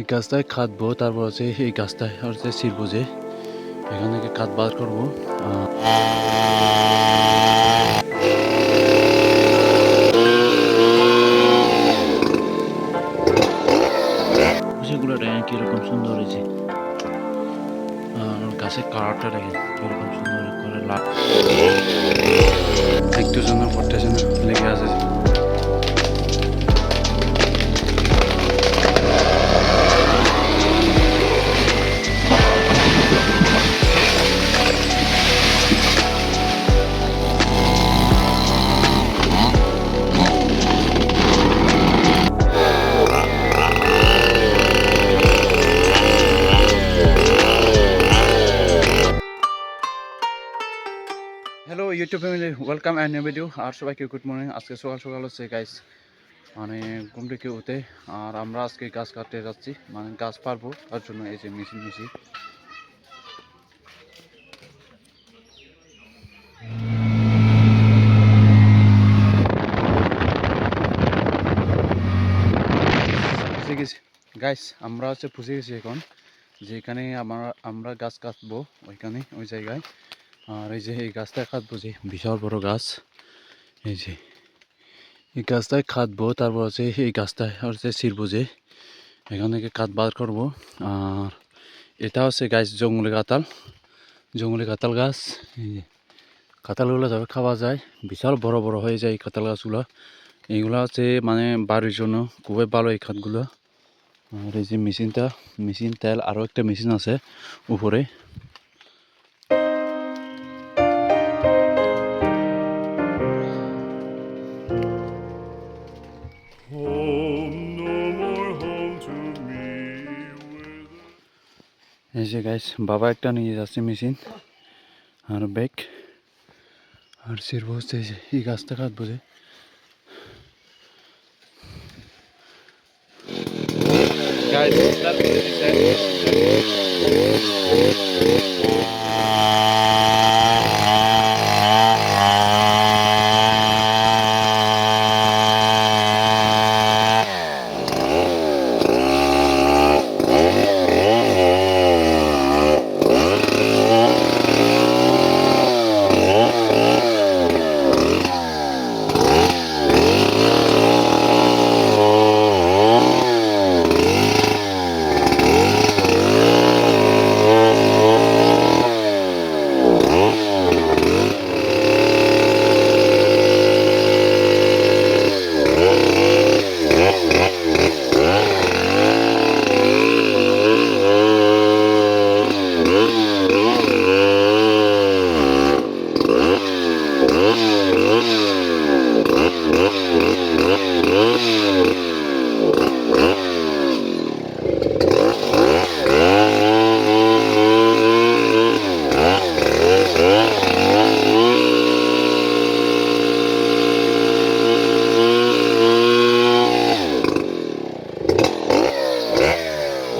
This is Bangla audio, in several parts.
এই গাছটায় কাটবো তারপর হচ্ছে এই গাছটায় হচ্ছে ছিড়বো যে। এখান থেকে কাঠ বার করব। সেগুলো দেখেন কীরকম সুন্দর হয়েছে। আর গাছের কালারটা দেখেন, কীরকম সুন্দর করে লাল। একটু জন্য পড়তেছে না, লেগে আছে। YouTube family welcome and new video আর সবাইকে গুড মর্নিং আজকে সকাল সকাল হচ্ছে গাইস মানে ঘুম থেকে উঠে আর আমরা আজকে গাছ কাটতে যাচ্ছি। মানে গাছ পারব, তার জন্য এই যে মেশিন মেশিন গেছি। গাইস আমরা হচ্ছে বুঝে গেছি এখন যেখানে আমরা আমরা গাছ কাটবো ওইখানে, ওই জায়গায়। আর এই যে এই গাছটায় কাটবো যে, বিশাল বড় গাছ। এই যে, এই গাছটায় কাটবো, তারপর হচ্ছে এই গাছটায় হচ্ছে ছিড়বো যে, এখান থেকে কাঠ বার করব। আর এটা হচ্ছে গাছ, জঙ্গলি কাঁতাল জঙ্গলি কাঁতাল গাছ, এই যে কাঁতালগুলো তবে খাওয়া যায়, বিশাল বড় বড় হয়ে যায় এই কাঁতাল গাছগুলো। এইগুলো হচ্ছে মানে বাড়ির জন্য খুবই ভালো এই খাতগুলো আর এই যে মেশিনটা, মেশিন তেল, আরও একটা মেশিন আছে উপরে। এই যে গাইস বাবা একটা নিয়ে যাচ্ছে মেশিন আর ব্যাগ আর সির বসতে এই গাছটা কাটবো যে।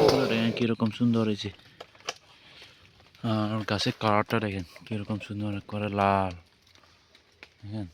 এগুলো দেখেন কীরকম সুন্দর হয়েছে গাছের কালারটা দেখেন কীরকম সুন্দর করে লাল। দেখেন?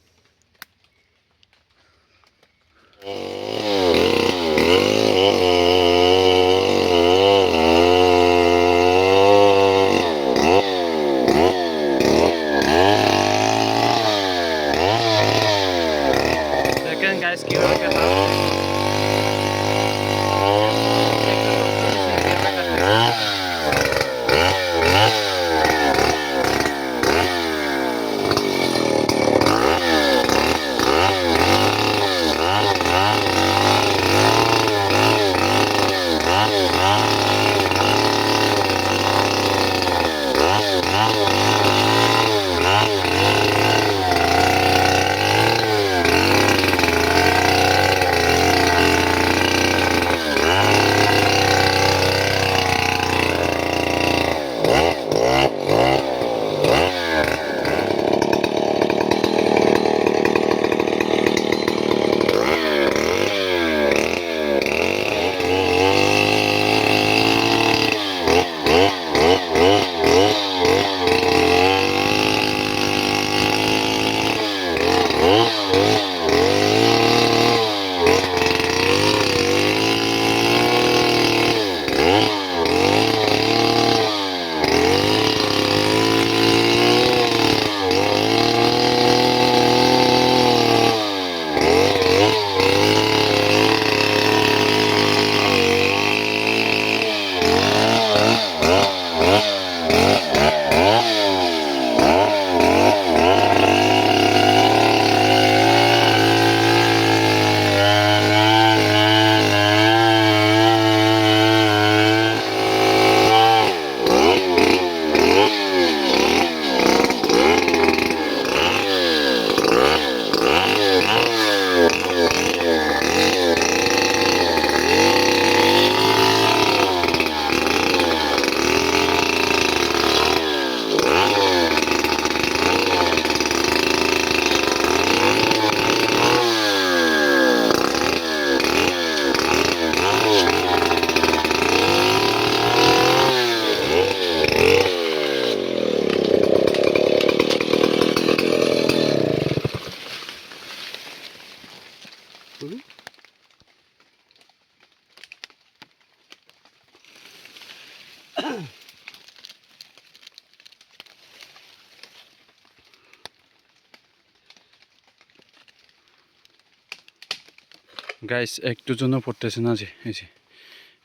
গাইস একটু জন্য পড়তেছে না যে, এই যে,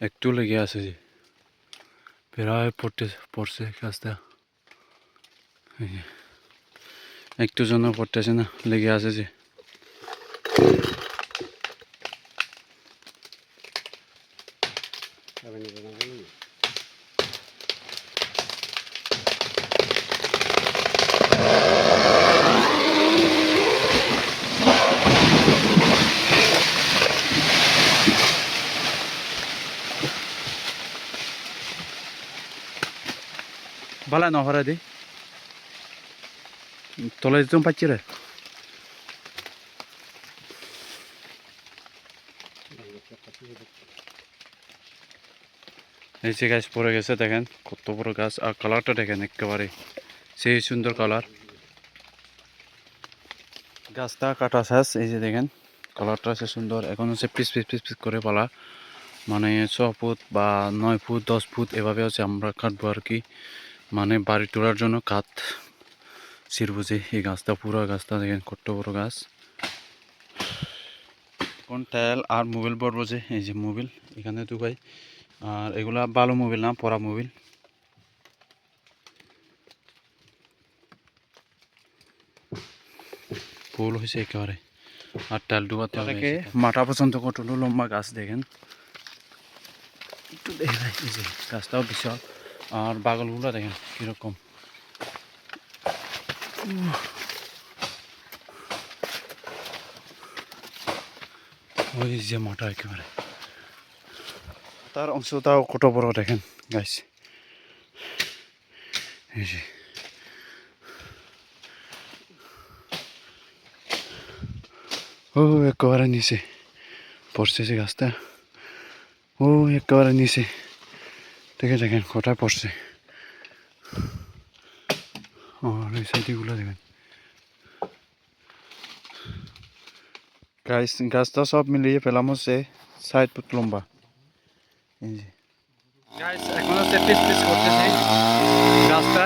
একটু লেগে আছে যে। প্রায় পড়তে, পড়ছে কাজটা। একটু জন্য পড়তেছে না, লেগে আছে যে। বালা নহরা দি। তলে দিতাম পাচ্ছি রে। এই যে গাছ পড়ে গেছে দেখেন, কত বড় গাছ, আর কালারটা দেখেন একেবারে, সেই সুন্দর কালার গাছটা কাটা শেষ, এই যে দেখেন কালারটা আছে সুন্দর। এখন হচ্ছে পিস পিস পিস পিস করে পালা মানে ছ ফুট বা নয় ফুট, দশ ফুট, এভাবে হচ্ছে আমরা কাটবো আর কি। মানে বাড়ি তোলার জন্য কাঠ ছিড়বো যে এই গাছটা পুরো গাছটা দেখেন কত বড় গাছ। কোন টায়াল আর মোবিল পড়ব যে এই যে মোবিল এখানে দুবাই আর এগুলা ভালো মোবিল না পরা মোবিল ফুল হয়েছে একেবারে। আর টাল ডুবাতে হবে মাথা পর্যন্ত কতটা লম্বা গাছ দেখেন। একটু দেখে এই যে গাছটাও বিশাল। আর বাগলগুলো দেখেন কীরকম। ওই যে মাটা একেবারে। তার অংশটাও কত বড় দেখেন গাছ এই যে। ও, একেবারে নিচে। পড়ছে যে গাছটা। ও, একেবারে নিচে। দেখে দেখেন কোথায় পড়ছে? আর এই সাইডগুলো দেখেন। গাছ, গাছটা সব মিলিয়ে পেলাম হচ্ছে ষাট ফুট লম্বা। এই যে। এখন হচ্ছে পিস পিস করতেছে। গাছটা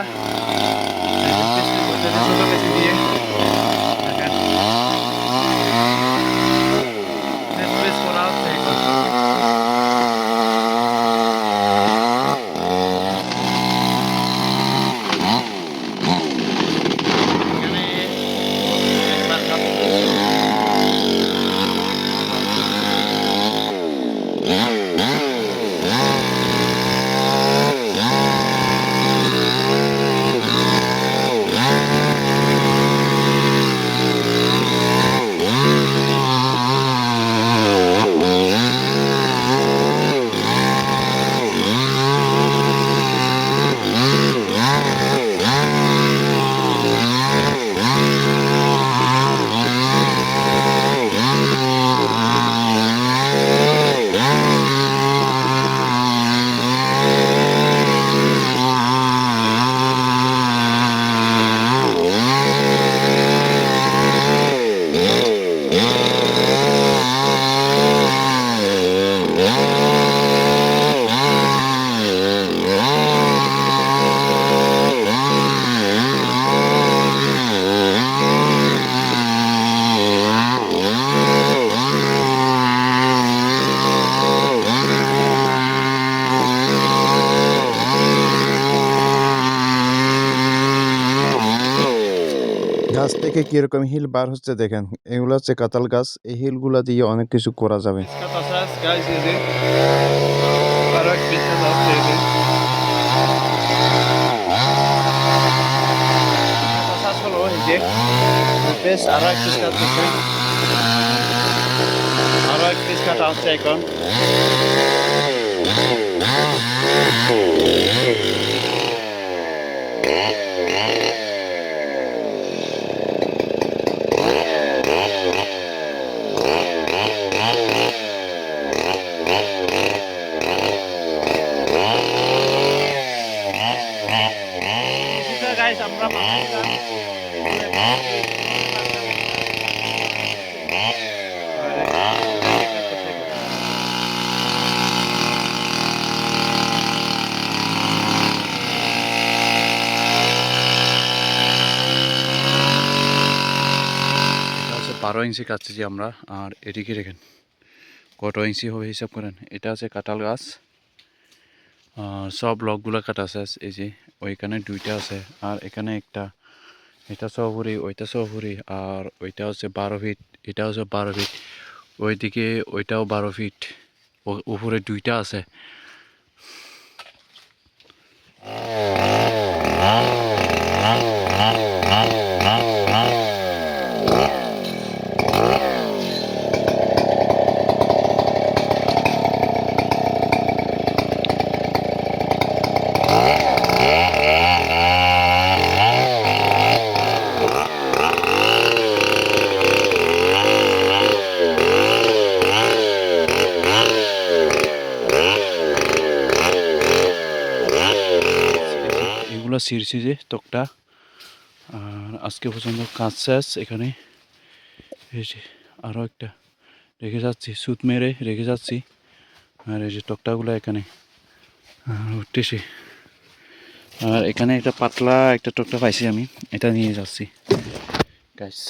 থেকে কিরকম হিল বার হচ্ছে দেখেন এগুলো হচ্ছে কাতাল গাছ এই হিলগুলা দিয়ে অনেক কিছু করা যাবে Catasas, guys, yedi. Arak bitmez altı yedi. Catasas holo yedi. বারো ইঞ্চি কাটছি আমরা, আর এদিকে দেখেন কত ইঞ্চি হবে হিসাব করেন। এটা আছে কাঁঠাল গাছ সব লকগুলো কাটা শেষ এই যে ওইখানে দুইটা আছে, আর এখানে একটা, এটা সহপুরি ওইটা সহপুরি আর ওইটা হচ্ছে বারো ফিট, এটা হচ্ছে বারো ফিট, ওইদিকে ওইটাও বারো ফিট উপরে দুইটা আছে। এগুলো ছিঁড়ছি যে আর আজকে পর্যন্ত কাজ শেষ, এখানে আরও একটা রেখে যাচ্ছি, সুত মেরে রেখে যাচ্ছি। আর এই যে টকটাগুলো এখানে উঠতেছে। আর এখানে একটা পাতলা একটা টকটা পাইছি আমি, এটা নিয়ে যাচ্ছি। গাইস